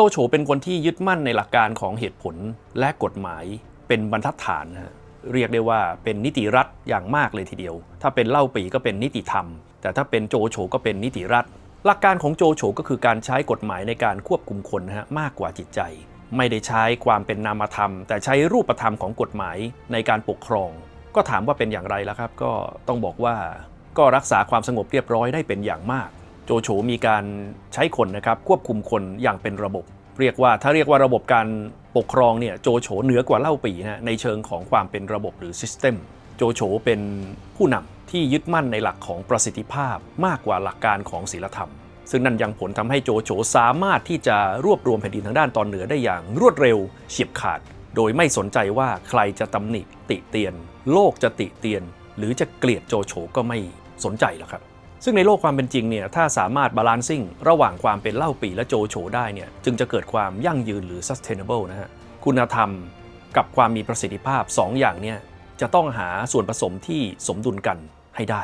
โจโฉเป็นคนที่ยึดมั่นในหลักการของเหตุผลและกฎหมายเป็นบรรทัดฐานนะฮะเรียกได้ว่าเป็นนิติรัฐอย่างมากเลยทีเดียว ถ้าเป็นเล่าปีก็เป็นนิติธรรม แต่ถ้าเป็นโจโฉก็เป็นนิติรัฐ หลักการของโจโฉก็คือการใช้กฎหมายในการควบคุมคนฮะมากกว่าจิตใจ ไม่ได้ใช้ความเป็นนามธรรม แต่ใช้รูปธรรมของกฎหมายในการปกครอง ก็ถามว่าเป็นอย่างไรแล้วครับ ก็ต้องบอกว่าก็รักษาความสงบเรียบร้อยได้เป็นอย่างมาก โจโฉมีการใช้คนนะครับควบคุมคนอย่างเป็นระบบ เรียกว่าถ้าเรียกว่าระบบการปกครองเนี่ยโจโฉเหนือกว่าเล่าปีนะในเชิงของความเป็นระบบหรือ System โจโฉเป็นผู้นำที่ยึดมั่นในหลักของประสิทธิภาพมากกว่าหลักการของศีลธรรม ซึ่งนั่นยังผลทำให้โจโฉสามารถที่จะรวบรวมแผ่นดินทางด้านตอนเหนือได้อย่างรวดเร็วเฉียบขาด โดยไม่สนใจว่าใครจะตำหนิติเตียน โลกจะติเตียน หรือจะเกลียดโจโฉก็ไม่สนใจหรอกครับ ซึ่งในโลกความเป็นจริงเนี่ยถ้าสามารถบาลานซิ่งระหว่างความเป็นเล่าปีและโจโฉได้เนี่ยจึงจะเกิดความยั่งยืนหรือ sustainable นะฮะคุณธรรมกับความมีประสิทธิภาพ 2อย่างเนี่ยจะต้องหาส่วนผสมที่สมดุลกันให้ได้